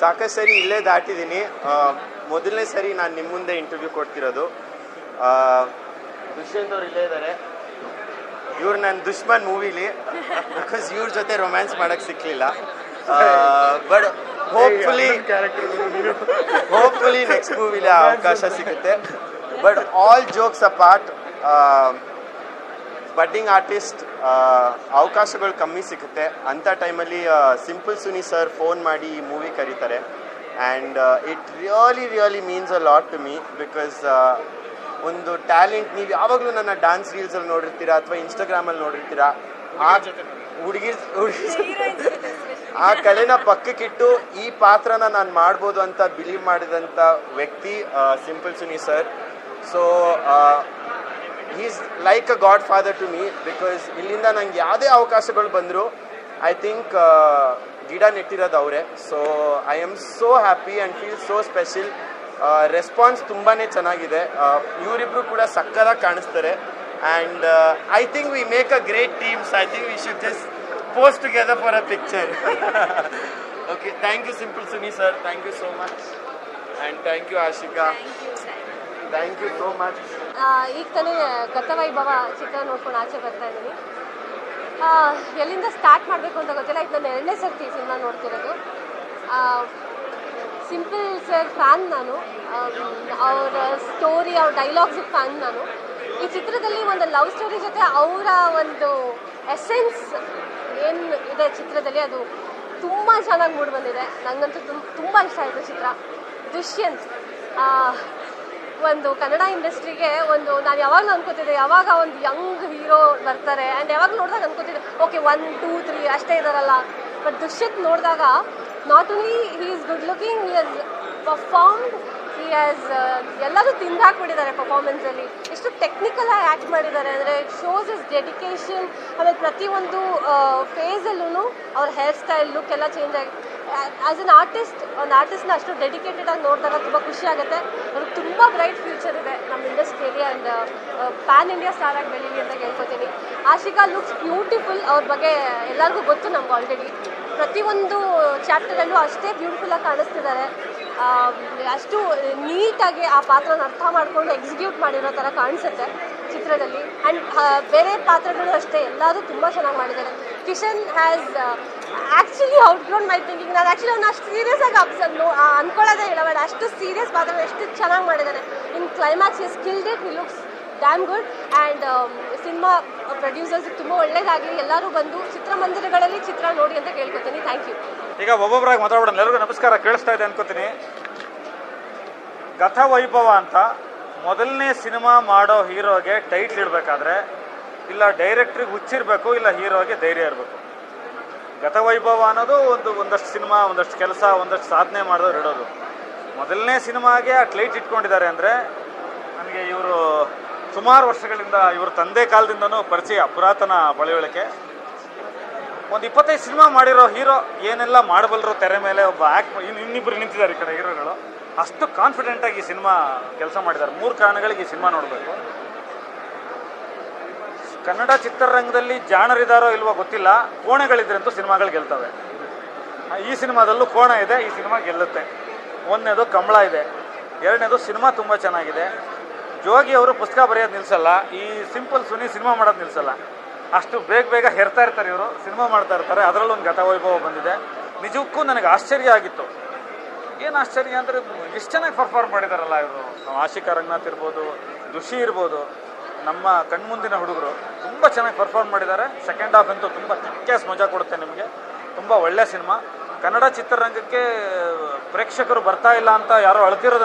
ಸಾಕಷ್ಟು ಸರಿ ಇಲ್ಲೇ ದಾಟಿದ್ದೀನಿ. ಮೊದಲನೇ ಸರಿ ನಾನು ನಿಮ್ಮ ಮುಂದೆ ಇಂಟರ್ವ್ಯೂ ಕೊಡ್ತಿರೋದು. ದುಷ್ಯಂತ್ ಅವ್ರು ಇಲ್ಲೇ ಇದ್ದಾರೆ ಇವ್ರು ನನ್ನ ದುಶ್ಮನ್ ಮೂವಿಲಿ. ಬಿಕಾಸ್ ಇವ್ರ ಜೊತೆ ರೊಮ್ಯಾನ್ಸ್ ಮಾಡಕ್ ಸಿಕ್ಕಲಿಲ್ಲ ಬಟ್ ಹೋಪ್ಫುಲಿ ಹೋಪ್ಫುಲಿ ನೆಕ್ಸ್ಟ್ ಮೂವಿಲಿ ಅವಕಾಶ ಸಿಗುತ್ತೆ. But all jokes apart budding artist ಅವಕಾಶಗಳು ಕಮ್ಮಿ ಸಿಗುತ್ತೆ. ಅಂಥ ಟೈಮಲ್ಲಿ ಸಿಂಪಲ್ ಸುನಿ ಸರ್ ಫೋನ್ ಮಾಡಿ ಈ ಮೂವಿ ಕರೀತಾರೆ. And it really really means a lot to me because ಒಂದು ಟ್ಯಾಲೆಂಟ್ ನೀವು ಯಾವಾಗಲೂ ನನ್ನ ಡ್ಯಾನ್ಸ್ ರೀಲ್ಸಲ್ಲಿ ನೋಡಿರ್ತೀರಾ ಅಥವಾ ಇನ್ಸ್ಟಾಗ್ರಾಮಲ್ಲಿ ನೋಡಿರ್ತೀರಾ? ಆ ಹುಡುಗಿ ಆ ಕಲೆನ ಪಕ್ಕಕ್ಕಿಟ್ಟು ಈ ಪಾತ್ರನ ನಾನು ಮಾಡ್ಬೋದು ಅಂತ ಬಿಲೀವ್ ಮಾಡಿದಂಥ ವ್ಯಕ್ತಿ simple Suni sir so is like a godfather to me because ಇಲ್ಲಿಂದ ನಂಗೆ ಯಾವುದೇ ಅವಕಾಶಗಳು ಬಂದರೂ ಐ ಥಿಂಕ್ ಗಿಡ ನೆಟ್ಟಿರೋದು ಅವರೇ. So I am so happy and feel so special response ತುಂಬಾ ಚೆನ್ನಾಗಿದೆ. ಇವರಿಬ್ರು ಕೂಡ ಸಕ್ಕದಾಗಿ ಕಾಣಿಸ್ತಾರೆ. And I think we make a great teams I think we should just post together for a picture okay thank you simple Suni sir thank you so much and thank you Ashika thank you so much ಈಗ ತಾನೇ ಗತವೈಭವ ಚಿತ್ರ ನೋಡ್ಕೊಂಡು ಆಚೆ ಬರ್ತಾ ಇದ್ದೀನಿ. ಎಲ್ಲಿಂದ start ಮಾಡಬೇಕು ಅಂತ ಗೊತ್ತಿಲ್ಲ. ಇದು ನನ್ನ ಎರಡನೇ ಸರ್ತಿ ಸಿನಿಮಾ ನೋಡ್ತಿರೋದು. ಸಿಂಪಲ್ ಸರ್ ಫ್ಯಾನ್ ನಾನು. ಅವರ ಸ್ಟೋರಿ ಅವ್ರ ಡೈಲಾಗ್ಸ್ ಫ್ಯಾನ್ ನಾನು. ಈ ಚಿತ್ರದಲ್ಲಿ ಒಂದು ಲವ್ ಸ್ಟೋರಿ ಜೊತೆ ಅವರ ಒಂದು ಎಸೆನ್ಸ್ ಏನು ಇದೆ ಚಿತ್ರದಲ್ಲಿ ಅದು ತುಂಬ ಚೆನ್ನಾಗಿ ಮೂಡಿ ಬಂದಿದೆ. ನನಗಂತೂ ತುಂಬ ತುಂಬ ಇಷ್ಟ ಆಯಿತು ಚಿತ್ರ. ದುಷ್ಯಂತ್ ಒಂದು ಕನ್ನಡ ಇಂಡಸ್ಟ್ರಿಗೆ ಒಂದು, ನಾನು ಯಾವಾಗಲೂ ಅನ್ಕೋತಿದ್ದೆ, ಯಾವಾಗ ಒಂದು ಯಂಗ್ ಹೀರೋ ಬರ್ತಾರೆ ಆ್ಯಂಡ್ ಯಾವಾಗ ನೋಡಿದಾಗ ಅನ್ಕೋತಿದ್ದೆ ಓಕೆ ಒನ್ ಟೂ ತ್ರೀ ಅಷ್ಟೇ ಇದಾರಲ್ಲ. ಬಟ್ ದುಷ್ಯತ್ ನೋಡಿದಾಗ not only he is good looking he has performed he has ಎಲ್ಲರೂ ತಿಂದು ಹಾಕ್ಬಿಟ್ಟಿದ್ದಾರೆ ಪರ್ಫಾರ್ಮೆನ್ಸಲ್ಲಿ ಎಷ್ಟು ಟೆಕ್ನಿಕಲ್ ಆಗಿ ಆ್ಯಕ್ಟ್ ಮಾಡಿದ್ದಾರೆ. ಅಂದರೆ ಇಟ್ ಶೋಸ್ ಇಸ್ ಡೆಡಿಕೇಶನ್ ಆಮೇಲೆ ಪ್ರತಿಯೊಂದು ಫೇಸಲ್ಲೂ ಅವ್ರ ಹೇರ್ ಸ್ಟೈಲ್ ಲುಕ್ ಎಲ್ಲ ಚೇಂಜ್ ಆಗಿ ಆ್ಯಸ್ ಅನ್ ಆರ್ಟಿಸ್ಟ್ ಒಂದು ಆರ್ಟಿಸ್ಟ್ನ ಅಷ್ಟು ಡೆಡಿಕೇಟೆಡ್ ಆಗಿ ನೋಡಿದಾಗ ತುಂಬ ಖುಷಿ ಆಗುತ್ತೆ. ಅವ್ರಿಗೆ ತುಂಬ ಬ್ರೈಟ್ ಫ್ಯೂಚರ್ ಇದೆ ನಮ್ಮ ಇಂಡಸ್ಟ್ರಿಯಲ್ಲಿ ಆ್ಯಂಡ್ ಪ್ಯಾನ್ ಇಂಡಿಯಾ ಸ್ಟಾರ್ ಆಗಿ ಬೆಳೀಲಿ ಅಂತ ಕೇಳ್ಕೊತೀನಿ ಆಶಿಕಾ ಲುಕ್ಸ್ ಬ್ಯೂಟಿಫುಲ್ ಅವ್ರ ಬಗ್ಗೆ ಎಲ್ಲರಿಗೂ ಗೊತ್ತು ನಮ್ಗೆ ಆಲ್ರೆಡಿ ಪ್ರತಿಯೊಂದು ಚಾಪ್ಟರಲ್ಲೂ ಅಷ್ಟೇ ಬ್ಯೂಟಿಫುಲ್ಲಾಗಿ ಕಾಣಿಸ್ತಿದ್ದಾರೆ. ಅಷ್ಟು ನೀಟಾಗಿ ಆ ಪಾತ್ರನ ಅರ್ಥ ಮಾಡಿಕೊಂಡು ಎಕ್ಸಿಕ್ಯೂಟ್ ಮಾಡಿರೋ ಥರ ಕಾಣಿಸುತ್ತೆ ಚಿತ್ರದಲ್ಲಿ. ಆ್ಯಂಡ್ ಬೇರೆ ಪಾತ್ರಗಳು ಅಷ್ಟೇ, ಎಲ್ಲರೂ ತುಂಬ ಚೆನ್ನಾಗಿ ಮಾಡಿದ್ದಾರೆ. Kishan has actually outgrown my thinking ನಾನು ಆ್ಯಕ್ಚುಲಿ ಅವ್ನು ಅಷ್ಟು ಸೀರಿಯಸ್ ಆಗಿ ಅಬ್ಸರ್ವ್ ಅನ್ಕೊಳ್ಳೋದೇ ಇಲ್ಲ ಬಟ್ ಅಷ್ಟು ಸೀರಿಯಸ್ ಪಾತ್ರ ಎಷ್ಟು ಚೆನ್ನಾಗಿ ಮಾಡಿದ್ದಾರೆ in climax is skilled it he looks damn good and cinema producers ತುಂಬ ಒಳ್ಳೇದಾಗಲಿ. ಎಲ್ಲರೂ ಬಂದು ಚಿತ್ರಮಂದಿರಗಳಲ್ಲಿ ಚಿತ್ರ ನೋಡಿ ಅಂತ ಕೇಳ್ಕೊತೀನಿ. ಥ್ಯಾಂಕ್ ಯು ಈಗ ಒಬ್ಬೊಬ್ಬರಾಗಿ ಮಾತಾಡೋಣ ಎಲ್ಲರಿಗೂ ನಮಸ್ಕಾರ. ಕೇಳಿಸ್ತಾ ಇದೆ ಅನ್ಕೋತೀನಿ. ಗತ ವೈಭವ ಅಂತ ಮೊದಲನೇ ಸಿನಿಮಾ ಮಾಡೋ ಹೀರೋಗೆ ಟೈಟ್ಲ್ ಇಡಬೇಕಾದ್ರೆ ಇಲ್ಲ ಡೈರೆಕ್ಟ್ರಿಗೆ ಹುಚ್ಚಿರಬೇಕು, ಇಲ್ಲ ಹೀರೋಗೆ ಧೈರ್ಯ ಇರಬೇಕು. ಗತವೈಭವ ಅನ್ನೋದು ಒಂದು, ಒಂದಷ್ಟು ಸಿನಿಮಾ, ಒಂದಷ್ಟು ಕೆಲಸ, ಒಂದಷ್ಟು ಸಾಧನೆ ಮಾಡಿದವ್ರು ಇಡೋದು. ಮೊದಲನೇ ಸಿನಿಮಾಗೆ ಆ ಕ್ಲೈಟ್ ಇಟ್ಕೊಂಡಿದ್ದಾರೆ ಅಂದರೆ ನನಗೆ ಇವರು ಸುಮಾರು ವರ್ಷಗಳಿಂದ ಇವರು ತಂದೆ ಕಾಲದಿಂದನೂ ಪರಿಚಯ, ಪುರಾತನ ಬಳಿವಳಿಕೆ. ಒಂದು ಇಪ್ಪತ್ತೈದು ಸಿನಿಮಾ ಮಾಡಿರೋ ಹೀರೋ ಏನೆಲ್ಲ ಮಾಡಬಲ್ಲರು ತೆರೆ ಮೇಲೆ ಒಬ್ಬ ಆ್ಯಕ್ಟ್ ಇನ್ನು ಇನ್ನಿಬ್ಬರು ನಿಂತಿದ್ದಾರೆ ಈ ಕಡೆ ಹೀರೋಗಳು. ಅಷ್ಟು ಕಾನ್ಫಿಡೆಂಟಾಗಿ ಈ ಸಿನಿಮಾ ಕೆಲಸ ಮಾಡಿದ್ದಾರೆ. ಮೂರು ಕಾರಣಗಳಿಗೆ ಈ ಸಿನಿಮಾ ನೋಡಬೇಕು. ಕನ್ನಡ ಚಿತ್ರರಂಗದಲ್ಲಿ ಜಾಣರಿದಾರೋ ಇಲ್ವೋ ಗೊತ್ತಿಲ್ಲ, ಕೋಣೆಗಳಿದ್ರಂತೂ ಸಿನಿಮಾಗಳು ಗೆಲ್ತವೆ. ಈ ಸಿನಿಮಾದಲ್ಲೂ ಕೋಣ ಇದೆ, ಈ ಸಿನಿಮಾ ಗೆಲ್ಲುತ್ತೆ. ಒಂದನೇದು ಕಂಬಳ ಇದೆ, ಎರಡನೇದು ಸಿನಿಮಾ ತುಂಬ ಚೆನ್ನಾಗಿದೆ. ಜೋಗಿ ಅವರು ಪುಸ್ತಕ ಬರೆಯೋದು ನಿಲ್ಲಿಸಲ್ಲ ಈ ಸಿಂಪಲ್ ಸುನಿ ಸಿನಿಮಾ ಮಾಡೋದು ನಿಲ್ಲಿಸಲ್ಲ ಅಷ್ಟು ಬೇಗ ಬೇಗ ಹೆರ್ತಾ ಇರ್ತಾರೆ ಇವರು, ಸಿನಿಮಾ ಮಾಡ್ತಾ ಇರ್ತಾರೆ, ಅದರಲ್ಲೂ ಒಂದು ಗತವೈಭವ ಬಂದಿದೆ. ನಿಜಕ್ಕೂ ನನಗೆ ಆಶ್ಚರ್ಯ ಆಗಿತ್ತು. ಏನು ಆಶ್ಚರ್ಯ ಅಂದರೆ ಎಷ್ಟು ಚೆನ್ನಾಗಿ ಪರ್ಫಾರ್ಮ್ ಮಾಡಿದಾರಲ್ಲ ಇವರು. ಆಶಿಕಾ ರಂಗನಾಥ್ ಇರ್ಬೋದು ದುಷಿ ಇರ್ಬೋದು ನಮ್ಮ ಕಣ್ಮುಂದಿನ ಹುಡುಗರು ತುಂಬ ಚೆನ್ನಾಗಿ ಪರ್ಫಾರ್ಮ್ ಮಾಡಿದ್ದಾರೆ. ಸೆಕೆಂಡ್ ಹಾಫ್ ಅಂತೂ ತುಂಬ ಕಿಕ್ಕ್ಯಾಸ್ ಮಜಾ ಕೊಡುತ್ತೆ ನಿಮಗೆ. ತುಂಬ ಒಳ್ಳೆ ಸಿನಿಮಾ. ಕನ್ನಡ ಚಿತ್ರರಂಗಕ್ಕೆ ಪ್ರೇಕ್ಷಕರು ಬರ್ತಾ ಇಲ್ಲ ಅಂತ ಯಾರೋ ಅಳ್ತಿರೋದು